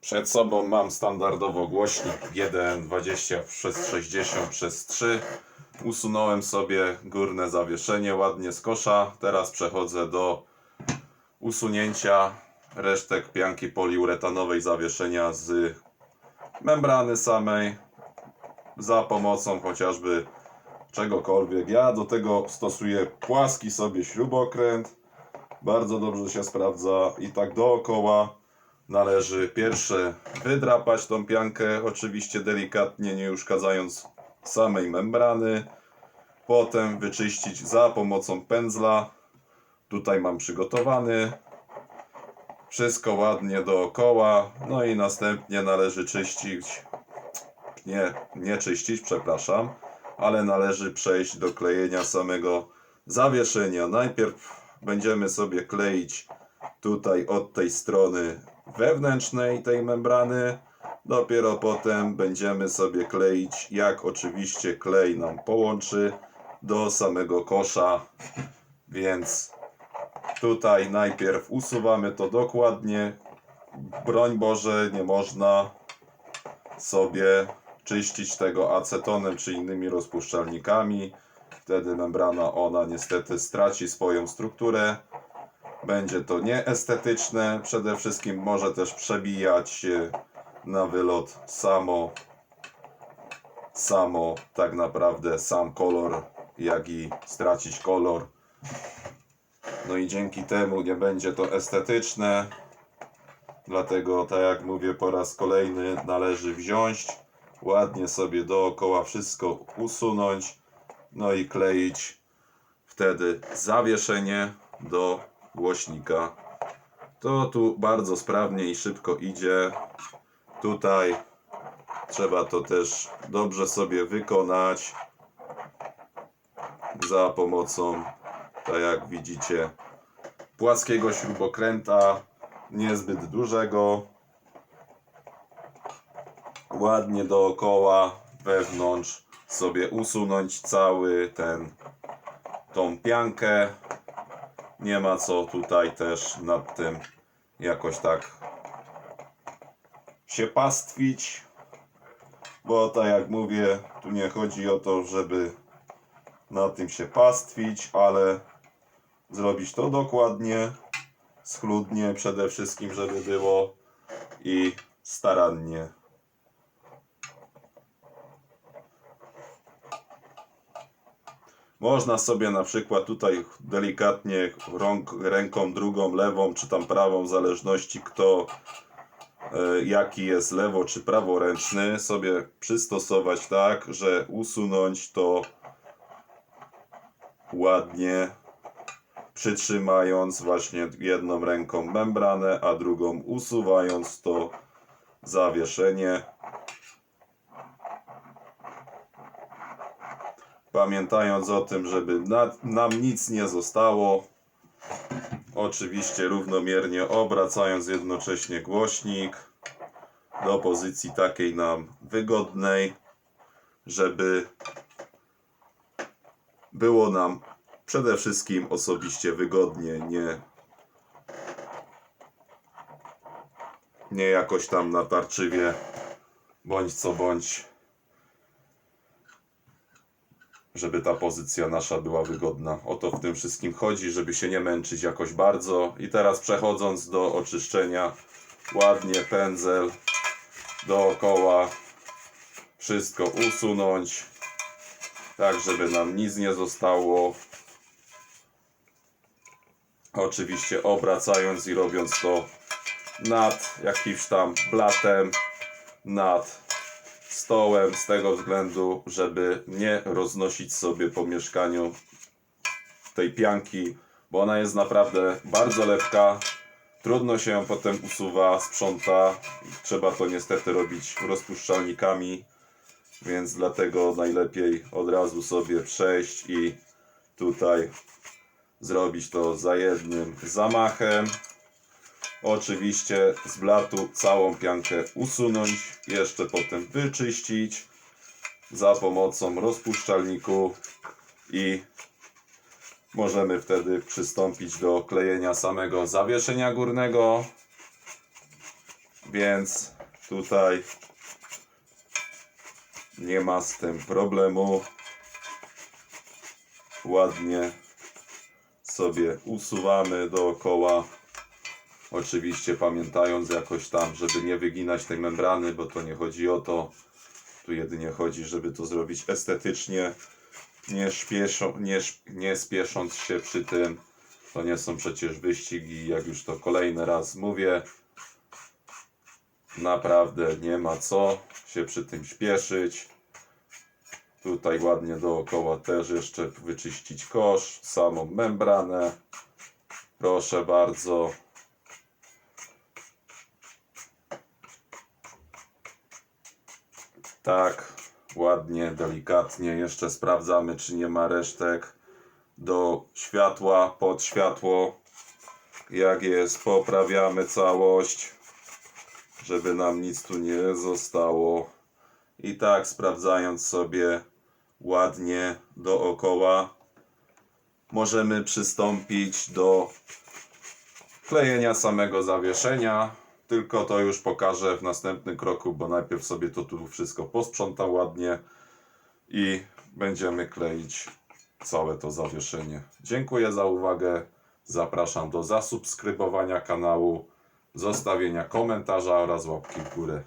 Przed sobą mam standardowo głośnik G120 przez 60 przez 3. Usunąłem sobie górne zawieszenie ładnie z kosza. Teraz przechodzę do usunięcia resztek pianki poliuretanowej zawieszenia z membrany samej za pomocą chociażby czegokolwiek. Ja do tego stosuję płaski sobie śrubokręt. Bardzo dobrze się sprawdza i tak dookoła należy pierwsze wydrapać tą piankę, oczywiście delikatnie, nie uszkadzając samej membrany. Potem wyczyścić za pomocą pędzla. Tutaj mam przygotowany. Wszystko ładnie dookoła. No i następnie należy czyścić. Nie, nie czyścić, przepraszam, ale należy przejść do klejenia samego zawieszenia. Najpierw będziemy sobie kleić tutaj od tej strony wewnętrznej tej membrany. Dopiero potem będziemy sobie kleić, jak oczywiście klej nam połączy do samego kosza. Więc tutaj najpierw usuwamy to dokładnie. Broń Boże, nie można sobie czyścić tego acetonem czy innymi rozpuszczalnikami. Wtedy membrana ona niestety straci swoją strukturę. Będzie to nieestetyczne. Przede wszystkim może też przebijać się na wylot samo, samo tak naprawdę sam kolor, jak i stracić kolor. No i dzięki temu nie będzie to estetyczne. Dlatego, tak jak mówię po raz kolejny, należy wziąć, ładnie sobie dookoła wszystko usunąć, no i kleić wtedy zawieszenie do głośnika. To tu bardzo sprawnie i szybko idzie. Tutaj trzeba to też dobrze sobie wykonać za pomocą, tak jak widzicie, płaskiego śrubokręta, niezbyt dużego. Ładnie dookoła, wewnątrz sobie usunąć cały ten, tą piankę. Nie ma co tutaj też nad tym jakoś tak się pastwić, bo tak jak mówię, tu nie chodzi o to, żeby na tym się pastwić, ale zrobić to dokładnie, schludnie przede wszystkim, żeby było i starannie. Można sobie na przykład tutaj delikatnie rąk, ręką drugą, lewą czy tam prawą, w zależności kto e, jaki jest lewo czy praworęczny, sobie przystosować tak, że usunąć to ładnie, przytrzymając właśnie jedną ręką membranę, a drugą usuwając to zawieszenie. Pamiętając o tym, żeby na, nam nic nie zostało. Oczywiście równomiernie obracając jednocześnie głośnik do pozycji takiej nam wygodnej, żeby było nam przede wszystkim osobiście wygodnie, nie, nie jakoś tam natarczywie, bądź co bądź, żeby ta pozycja nasza była wygodna. O to w tym wszystkim chodzi, żeby się nie męczyć jakoś bardzo. I teraz przechodząc do oczyszczenia, ładnie pędzel dookoła, wszystko usunąć tak żeby nam nic nie zostało. Oczywiście obracając i robiąc to nad jakimś tam blatem, nad stołem, z tego względu, żeby nie roznosić sobie po mieszkaniu tej pianki, bo ona jest naprawdę bardzo lepka. Trudno się ją potem usuwa, sprząta. Trzeba to niestety robić rozpuszczalnikami. Więc dlatego najlepiej od razu sobie przejść i tutaj zrobić to za jednym zamachem. Oczywiście z blatu całą piankę usunąć, jeszcze potem wyczyścić za pomocą rozpuszczalniku i możemy wtedy przystąpić do klejenia samego zawieszenia górnego. Więc tutaj nie ma z tym problemu. Ładnie sobie usuwamy dookoła. Oczywiście pamiętając jakoś tam, żeby nie wyginać tej membrany, bo to nie chodzi o to. Tu jedynie chodzi, żeby to zrobić estetycznie, nie, śpieszą, nie, nie spiesząc się przy tym. To nie są przecież wyścigi, jak już to kolejny raz mówię. Naprawdę nie ma co się przy tym śpieszyć. Tutaj ładnie dookoła też jeszcze wyczyścić kosz, samą membranę. Proszę bardzo. Tak, ładnie, delikatnie. Jeszcze sprawdzamy, czy nie ma resztek do światła, pod światło. Jak jest, poprawiamy całość, żeby nam nic tu nie zostało. I tak sprawdzając sobie ładnie dookoła, możemy przystąpić do klejenia samego zawieszenia. Tylko to już pokażę w następnym kroku, bo najpierw sobie to tu wszystko posprzątam ładnie i będziemy kleić całe to zawieszenie. Dziękuję za uwagę. Zapraszam do zasubskrybowania kanału, zostawienia komentarza oraz łapki w górę.